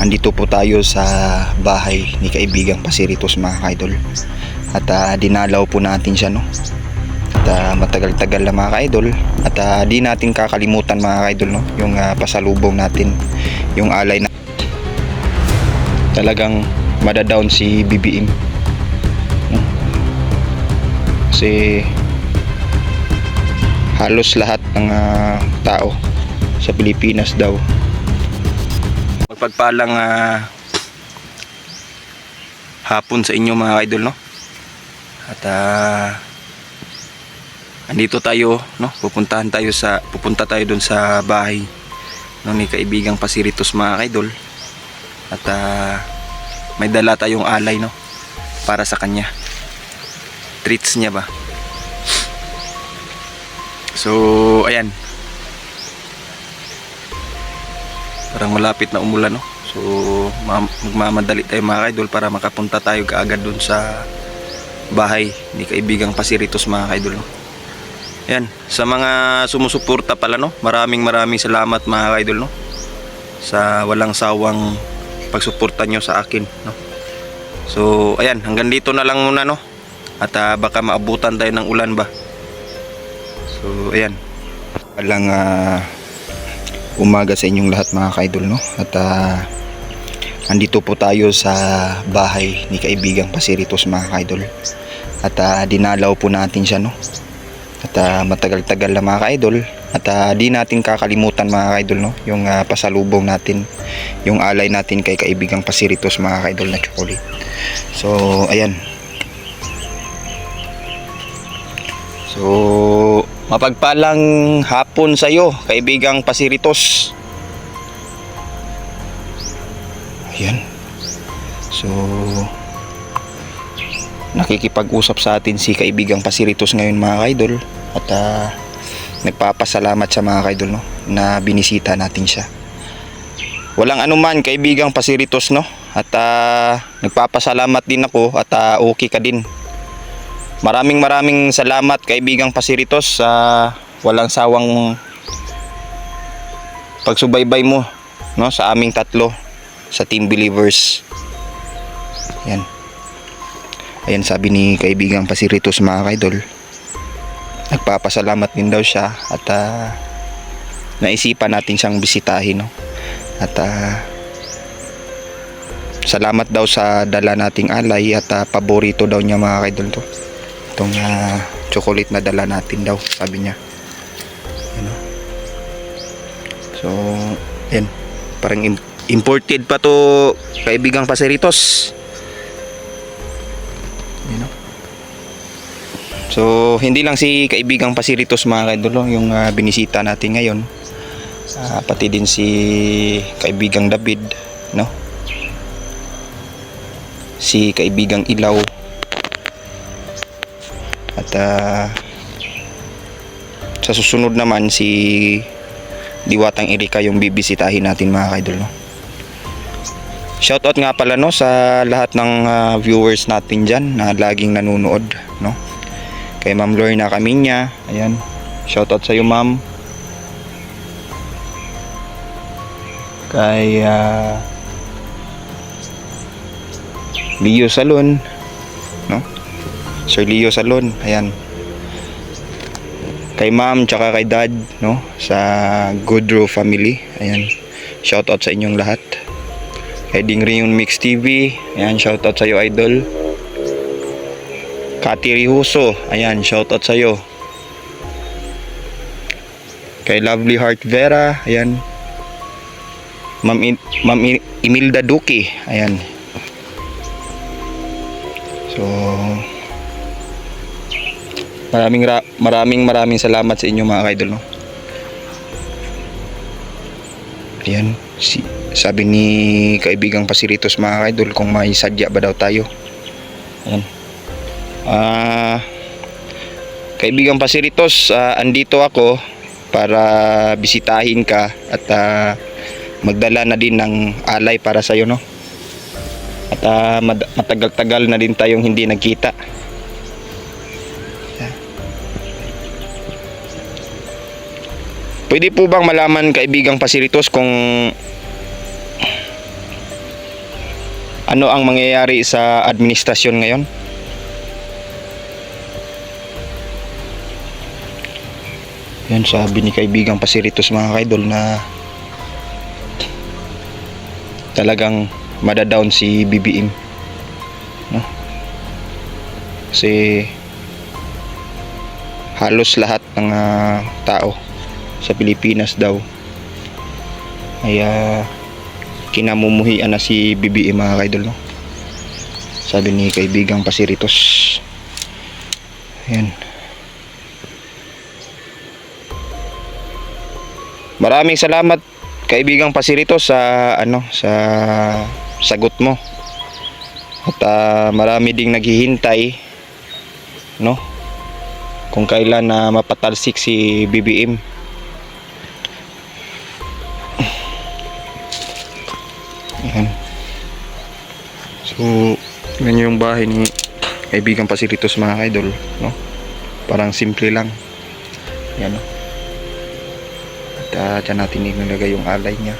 andito po tayo sa bahay ni kaibigang Pasiritos mga kaidol. At ah, dinalaw po natin siya no. At ah, matagal-tagal na mga kaidol. At ah, di natin kakalimutan mga kaidol no. Yung ah, pasalubong natin. Yung alay na talagang madadown si BBM. Kasi halos lahat ng ah, tao sa Pilipinas daw magpagpalang ah, hapon sa inyo mga idol no? At ah, andito tayo no? Pupuntahan tayo sa pupunta tayo doon sa bahay no ni kaibigang Pasiritos mga idol at ah, may dala tayong alay no? Para sa kanya. Treats niya ba? So ayan parang malapit na umulan no? So ma- magmamadali tayo mga idol para makapunta tayo kaagad dun sa bahay ni kaibigang Pasiritos mga idol no? Yan sa mga sumusuporta pala no? Maraming maraming salamat mga idol no? Sa walang sawang pagsuporta nyo sa akin no? So ayan hanggang dito na lang muna no? At ah, baka maabutan tayo ng ulan ba? So ayan. Walang ah, umaga sa inyong lahat mga kaidol no? At ah, andito po tayo sa bahay ni kaibigang Pasiritos mga kaidol. At ah, dinalaw po natin siya no? At ah, matagal-tagal na mga kaidol. At ah, di natin kakalimutan mga kaidol no? Yung ah, pasalubong natin yung alay natin kay kaibigang Pasiritos mga kaidol na chocolate. So ayan. So Mapagpalang hapon sa iyo, kaibigang Pasiritos. Ayan. So, nakikipag-usap sa atin si kaibigang Pasiritos ngayon mga kaidol. At ah, nagpapasalamat sa mga kaidol no, na binisita natin siya. Walang anuman kaibigang Pasiritos no. At ah, nagpapasalamat din ako at ah, okay ka din Maraming maraming salamat kaibigang Pasiritos sa walang sawang pagsubaybay mo no sa aming tatlo sa Team Believers. Yan. Ayan sabi ni kaibigang Pasiritos mga kaidol. Nagpapasalamat din daw siya at ah, naisipan natin siyang bisitahin no. At ah, salamat daw sa dala nating alay at ah, paborito daw niya mga kaidol to itong ah, chocolate na dala natin daw sabi niya. Ano? So yan. Parang im- imported pa to kaibigang paseritos. You know so hindi lang si kaibigang pasiritos mga kaidolo yung ah, binisita natin ngayon. Ah, pati din si kaibigang David no? Si kaibigang Ilaw at ah, sa susunod naman si Diwatang Erika yung bibisitahin natin mga kaidol no. Shoutout nga pala no sa lahat ng ah, viewers natin diyan na laging nanonood no. Kay Ma'am Lorna Caminya, ayan. Shoutout sa iyo Ma'am. Kay ah, Leo Salon? Sir Leo Salon, ayan. Kay ma'am tsaka kay dad, no? Sa Goodrow family, ayan. Shoutout sa inyong lahat. Kay Ding Rion Mix TV, ayan, shoutout sa iyo idol. Kati Rihuso, ayan, shoutout sa iyo. Kay Lovely Heart Vera, ayan. Ma'am, Ma'am Imilda Duki, ayan. So, Maraming ra- maraming maraming salamat sa inyo mga idol no. Ayan, si sabi ni kaibigang Pasiritos mga idol kung may sadya ba daw tayo. Ayan. Ah kaibigang Pasiritos, ah, andito ako para bisitahin ka at ah, magdala na din ng alay para sa iyo no. At mad- matagal-tagal na din tayong hindi nagkita. Pwede po bang malaman kaibigang Pasiritos kung ano ang mangyayari sa administrasyon ngayon. Yan sabi ni kaibigang Pasiritos mga kaidol na talagang madadown si BBM. No? Kasi halos lahat ng ah, tao sa Pilipinas daw. Ay ah, kinamumuhian na si BBM mga kaidol no? sabi ni kaibigang Pasiritos. Yan maraming salamat kaibigang Pasiritos sa ano sa sagot mo. At ah, marami ding naghihintay no? Kung kailan na mapatalsik si BBM So, yan yung bahay ni kaibigan Pasiritos mga idol, no? Parang simple lang. Yan, no? At uh, dyan natin inilagay yung alay niya.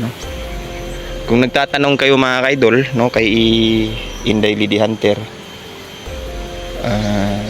No? Kung nagtatanong kayo mga idol, no, kay Inday Lady Hunter, ah,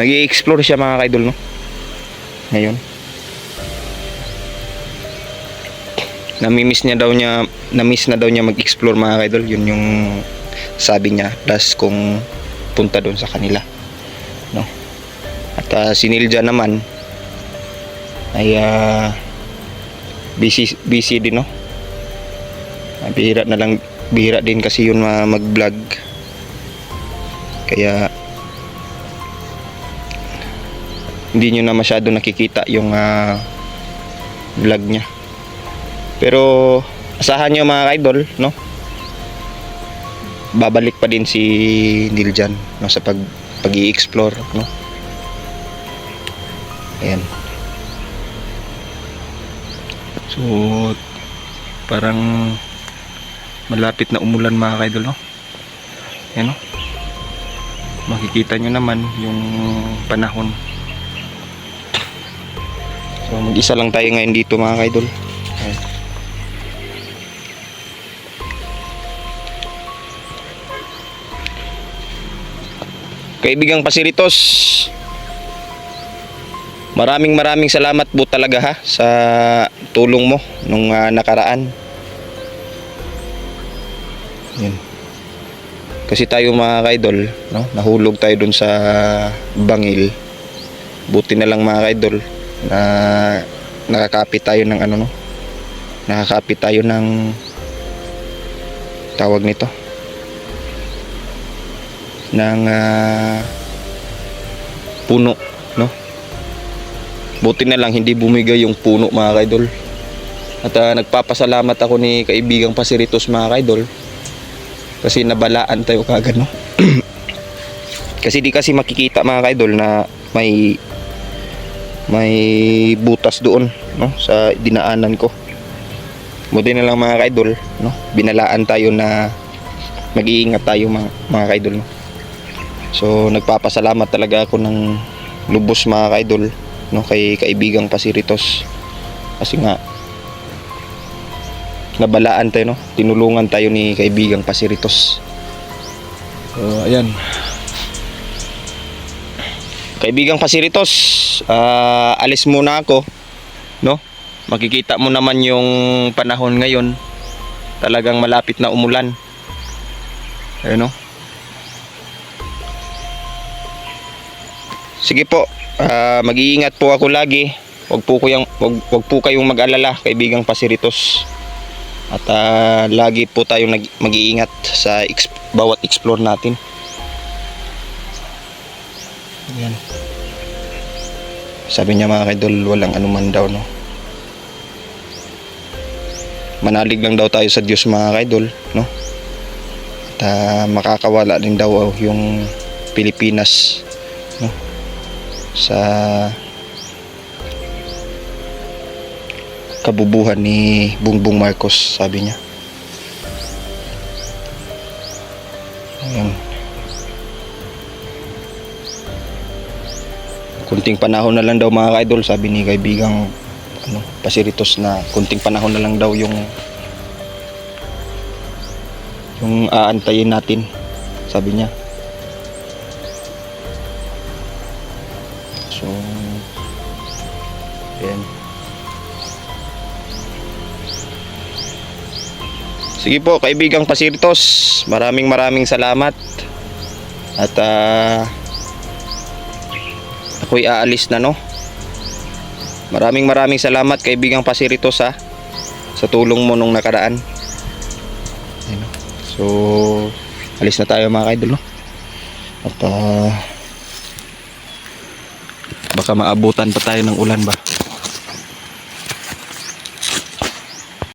nag-i-explore siya mga idol, no? Ngayon. Namimiss niya daw niya namiss na daw niya mag-explore mga idol yun yung sabi niya. Last kung punta doon sa kanila. No? At uh, si Nilja naman ay ah, busy busy din no? Ah, bihira na lang bihira din kasi yun ma- mag-vlog. Kaya hindi nyo na masyado nakikita yung ah, vlog niya pero asahan nyo mga idol, no? Babalik pa din si Niljan no sa pag pag explore no? Ayan. So parang malapit na umulan mga idol, no? Ayan, no? Makikita nyo naman yung panahon. So mag-isa lang tayo ngayon dito mga idol. Kaibigang Pasiritos, maraming maraming salamat po talaga ha sa tulong mo nung ah, nakaraan. Yan. Kasi tayo mga kaidol, no, nahulog tayo dun sa bangil. Buti na lang mga kaidol na nakakapit tayo ng ano no. Nakakapit tayo ng tawag nito ng ah, puno, no? Buti na lang hindi bumigay yung puno mga kaidol. At ah, nagpapasalamat ako ni kaibigang Pasiritos mga kaidol kasi nabalaan tayo kagad, no? kasi di kasi makikita mga kaidol na may may butas doon, no? Sa dinaanan ko. Buti na lang mga kaidol, no? Binalaan tayo na mag-iingat tayo mga, mga kaidol, no? So nagpapasalamat talaga ako ng lubos mga kaidol no kay kaibigang Pasiritos. Kasi nga nabalaan tayo no, tinulungan tayo ni kaibigang Pasiritos. So ayan. Kaibigang Pasiritos, ah, alis muna ako no. Makikita mo naman yung panahon ngayon. Talagang malapit na umulan. Ayun no. Sige po, ah, mag-iingat po ako lagi. Wag po kayong wag, wag po kayong mag-alala, kaibigang Pasiritos. At ah, lagi po tayong mag-iingat sa ex- bawat explore natin. Yan. Sabi niya mga kaidol, walang anuman daw, no? Manalig lang daw tayo sa Diyos mga kaidol, no? At ah, makakawala din daw yung Pilipinas? Sa kabubuhan ni Bongbong Marcos sabi niya Ayan. kunting panahon na lang daw mga ka-idol sabi ni kaibigang ano, Pasiritos na kunting panahon na lang daw yung Yung aantayin natin, sabi niya. So, ayan. Sige po, kaibigang Pasirtos, maraming maraming salamat. At ah, ako'y aalis na no. Maraming maraming salamat kaibigang Pasiritos ha sa tulong mo nung nakaraan. So, alis na tayo mga kaidol no. At ah, baka maabutan pa tayo ng ulan ba.